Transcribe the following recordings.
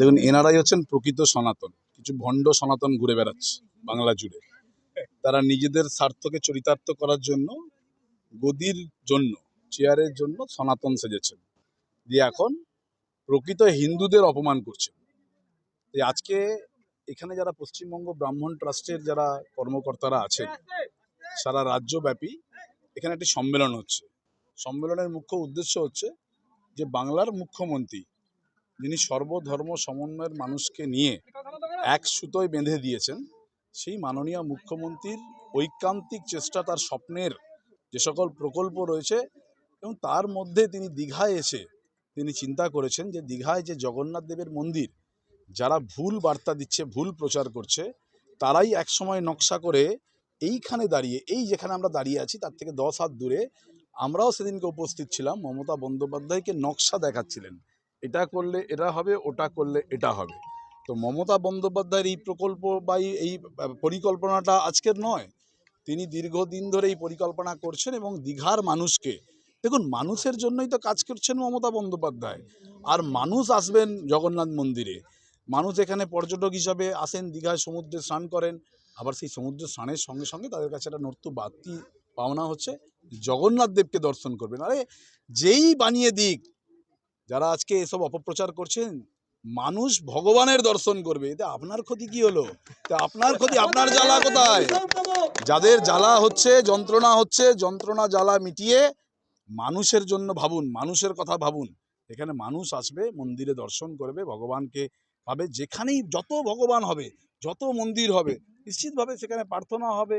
দেখুন এনারাই হচ্ছেন প্রকৃত সনাতন। কিছু ভণ্ড সনাতন ঘুরে বেড়াচ্ছে বাংলা জুড়ে। তারা নিজেদের স্বার্থকে চরিতার্থ করার জন্য, গদির জন্য, চেয়ারের জন্য সনাতন সেজেছেন। দিয়ে এখন প্রকৃত হিন্দুদের অপমান করছেন। এই আজকে এখানে যারা পশ্চিমবঙ্গ ব্রাহ্মণ ট্রাস্টের যারা কর্মকর্তারা আছেন, সারা রাজ্যব্যাপী এখানে একটি সম্মেলন হচ্ছে। সম্মেলনের মুখ্য উদ্দেশ্য হচ্ছে যে বাংলার মুখ্যমন্ত্রী যিনি সর্বধর্ম সমন্বয়ের মানুষকে নিয়ে এক সুতোয় বেঁধে দিয়েছেন, সেই মাননীয় মুখ্যমন্ত্রীর ঐকান্তিক চেষ্টা, তার স্বপ্নের যে সকল প্রকল্প রয়েছে এবং তার মধ্যে তিনি দীঘায় এসে তিনি চিন্তা করেছেন যে দীঘায় যে জগন্নাথ দেবের মন্দির, যারা ভুল বার্তা দিচ্ছে, ভুল প্রচার করছে, তারাই একসময় নকশা করে এইখানে দাঁড়িয়ে, এই যেখানে আমরা দাঁড়িয়ে আছি, তার থেকে দশ হাত দূরে, আমরাও সেদিনকে উপস্থিত ছিলাম, মমতা বন্দ্যোপাধ্যায়কে নকশা দেখাচ্ছিলেন। এটা করলে এটা হবে, ওটা করলে এটা হবে। তো মমতা বন্দ্যোপাধ্যায়ের এই প্রকল্প বা এই- পরিকল্পনাটা আজকের নয়। তিনি দীর্ঘদিন ধরে এই পরিকল্পনা করছেন এবং দীঘার মানুষকে, দেখুন মানুষের জন্যই তো কাজ করছেন মমতা বন্দ্যোপাধ্যায়। আর মানুষ আসবেন জগন্নাথ মন্দিরে। মানুষ এখানে পর্যটক হিসাবে আসেন, দীঘায় সমুদ্রে স্নান করেন। আবার সেই সমুদ্র স্নানের সঙ্গে সঙ্গে তাদের কাছে একটা নর্ত বাড়তি পাওনা হচ্ছে। জগন্নাথ দেবকে দর্শন করবেন। আরে যেই বানিয়ে দিক যারা আজকে এসব অপপ্রচার করছেন, মানুষ ভগবানের দর্শন করবে। এতে আপনার ক্ষতি কি হলো? তা আপনার ক্ষতি আপনার জ্বালা কোথায়? যাদের জ্বালা হচ্ছে, যন্ত্রণা হচ্ছে, যন্ত্রণা জ্বালা মিটিয়ে মানুষের জন্য ভাবুন, মানুষের কথা ভাবুন। এখানে মানুষ আসবে, মন্দিরে দর্শন করবে, ভগবানকে পাবে, যেখানেই যত ভগবান হবে, যত মন্দির হবে, নিশ্চিতভাবে সেখানে প্রার্থনা হবে।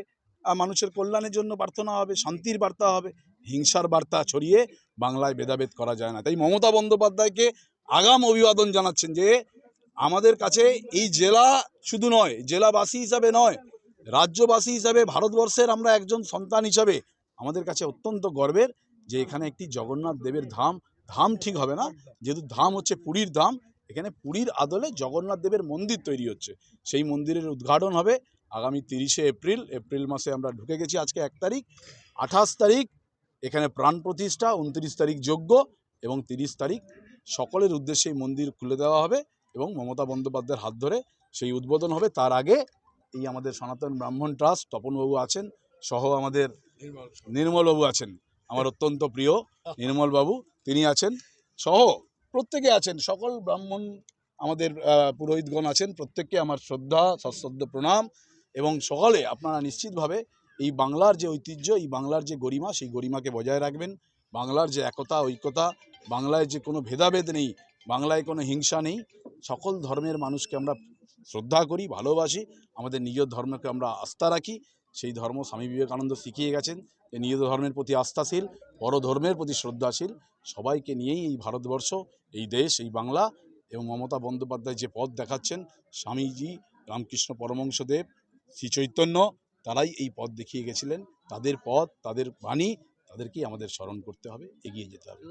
মানুষের কল্যাণের জন্য প্রার্থনা হবে, শান্তির বার্তা হবে। হিংসার বার্তা ছড়িয়ে বাংলায় ভেদাভেদ করা যায় না। তাই মমতা বন্দ্যোপাধ্যায়কে আগাম অভিবাদন জানাচ্ছেন যে, আমাদের কাছে এই জেলা শুধু নয়, জেলাবাসী হিসাবে নয়, রাজ্যবাসী হিসাবে, ভারতবর্ষের আমরা একজন সন্তান হিসাবে আমাদের কাছে অত্যন্ত গর্বের যে, এখানে একটি জগন্নাথ দেবের ধাম ধাম ঠিক হবে না। যেহেতু ধাম হচ্ছে পুরীর ধাম, এখানে পুরীর আদলে জগন্নাথ দেবের মন্দির তৈরি হচ্ছে। সেই মন্দিরের উদ্ঘাটন হবে আগামী তিরিশে এপ্রিল এপ্রিল মাসে আমরা ঢুকে গেছি আজকে এক তারিখ। আঠাশ তারিখ এখানে প্রাণ প্রতিষ্ঠা, উনত্রিশ তারিখ যজ্ঞ এবং তিরিশ তারিখ সকলের উদ্দেশ্যে এই মন্দির খুলে দেওয়া হবে এবং মমতা বন্দ্যোপাধ্যায়ের হাত ধরে সেই উদ্বোধন হবে। তার আগে এই আমাদের সনাতন ব্রাহ্মণ ট্রাস্ট তপনবাবু আছেন, সহ আমাদের নির্মলবাবু আছেন, আমার অত্যন্ত প্রিয় নির্মলবাবু, তিনি আছেন, সহ প্রত্যেকে আছেন, সকল ব্রাহ্মণ আমাদের পুরোহিতগণ আছেন, প্রত্যেককে আমার শ্রদ্ধা, সশ্রদ্ধ প্রণাম এবং সকলে আপনারা নিশ্চিতভাবে এই বাংলার যে ঐতিহ্য, এই বাংলার যে গরিমা, সেই গরিমাকে বজায় রাখবেন। বাংলার যে একতা, ঐক্যতা, বাংলায় যে কোনো ভেদাভেদ নেই, বাংলায় কোনো হিংসা নেই। সকল ধর্মের মানুষকে আমরা শ্রদ্ধা করি, ভালোবাসি। আমাদের নিজের ধর্মকে আমরা আস্থা রাখি। সেই ধর্ম স্বামী বিবেকানন্দ শিখিয়ে গেছেন যে নিজ ধর্মের প্রতি আস্থাশীল, পর ধর্মের প্রতি শ্রদ্ধাশীল। সবাইকে নিয়েই এই ভারতবর্ষ, এই দেশ, এই বাংলা এবং মমতা বন্দ্যোপাধ্যায় যে পথ দেখাচ্ছেন, স্বামীজি, রামকৃষ্ণ পরমংশদেব শ্রী চৈতন্য তারাই এই পথ দেখিয়ে গেছিলেন। তাদের পথ, তাদের বাণী, তাদেরকেই আমাদের স্মরণ করতে হবে, এগিয়ে যেতে হবে।